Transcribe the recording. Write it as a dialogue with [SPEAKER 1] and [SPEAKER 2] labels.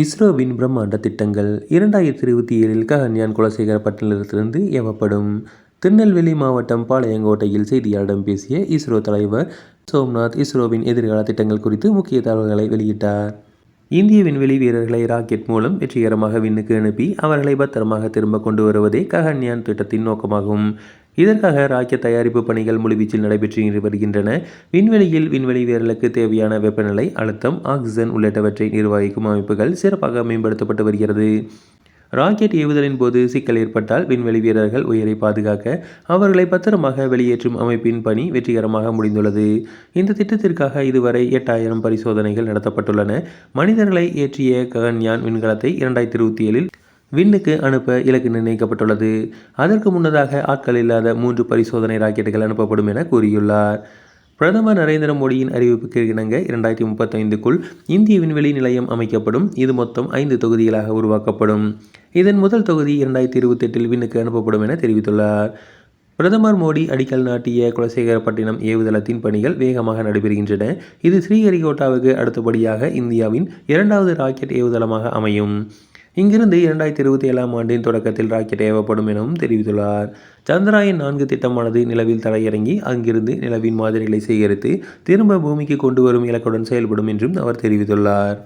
[SPEAKER 1] இஸ்ரோவின் பிரம்மாண்ட திட்டங்கள் இரண்டாயிரத்தி இருபத்தி ஏழில் ககன்யான் குலசேகரப்பட்டினத்திலிருந்து ஏவப்படும் திருநெல்வேலி மாவட்டம் பாளையங்கோட்டையில் செய்தியாளரிடம் பேசிய இஸ்ரோ தலைவர் சோம்நாத் இஸ்ரோவின் எதிர்கால திட்டங்கள் குறித்து முக்கிய தகவல்களை வெளியிட்டார். இந்திய விண்வெளி வீரர்களை ராக்கெட் மூலம் வெற்றிகரமாக விண்ணுக்கு அனுப்பி அவர்களை பத்திரமாக திரும்ப கொண்டு வருவதே ககன்யான் திட்டத்தின் நோக்கமாகும். இதற்காக ராக்கெட் தயாரிப்பு பணிகள் முழுவீச்சில் நடைபெற்று வருகின்றன. விண்வெளியில் விண்வெளி வீரர்களுக்கு தேவையான வெப்பநிலை அழுத்தம் ஆக்சிஜன் உள்ளிட்டவற்றை நிர்வகிக்கும் அமைப்புகள் சிறப்பாக மேம்படுத்தப்பட்டு வருகிறது. ராக்கெட் ஏவுதலின் போது சிக்கல் ஏற்பட்டால் விண்வெளி வீரர்கள் உயிரை பாதுகாக்க அவர்களை பத்திரமாக வெளியேற்றும் அமைப்பின் பணி வெற்றிகரமாக முடிந்துள்ளது. இந்த திட்டத்திற்காக இதுவரை எட்டாயிரம் பரிசோதனைகள் நடத்தப்பட்டுள்ளன. மனிதர்களை ஏற்றிய ககன்யான் விண்கலத்தை இரண்டாயிரத்தி இருபத்தி ஏழில் விண்ணுக்கு அனுப்ப இலக்கு நிர்ணயிக்கப்பட்டுள்ளது அதற்கு முன்னதாக ஆட்கள் இல்லாத மூன்று பரிசோதனை ராக்கெட்டுகள் அனுப்பப்படும் என கூறியுள்ளார். பிரதமர் நரேந்திர மோடியின் அறிவிப்புக்கு இணங்க இரண்டாயிரத்தி முப்பத்தைந்துக்குள் இந்திய விண்வெளி நிலையம் அமைக்கப்படும். இது மொத்தம் ஐந்து தொகுதிகளாக உருவாக்கப்படும். இதன் முதல் தொகுதி இரண்டாயிரத்தி இருபத்தெட்டில் விண்ணுக்கு அனுப்பப்படும் என தெரிவித்துள்ளார். பிரதமர் மோடி அடிக்கல் நாட்டிய குலசேகரப்பட்டினம் ஏவுதளத்தின் பணிகள் வேகமாக நடைபெறுகின்றன. இது ஸ்ரீஹரிகோட்டாவுக்கு அடுத்தபடியாக இந்தியாவின் இரண்டாவது ராக்கெட் ஏவுதளமாக அமையும். இங்கிருந்து இரண்டாயிரத்தி இருபத்தி ஏழாம் ஆண்டின் தொடக்கத்தில் ராக்கெட் ஏவப்படும் எனவும் தெரிவித்துள்ளார். சந்திராயன் நான்கு திட்டமானது நிலவில் தரையிறங்கி அங்கிருந்து நிலவின் மாதிரிகளை சேகரித்து திரும்ப பூமிக்கு கொண்டு வரும் இலக்குடன் செயல்படும் என்றும் அவர் தெரிவித்துள்ளார்.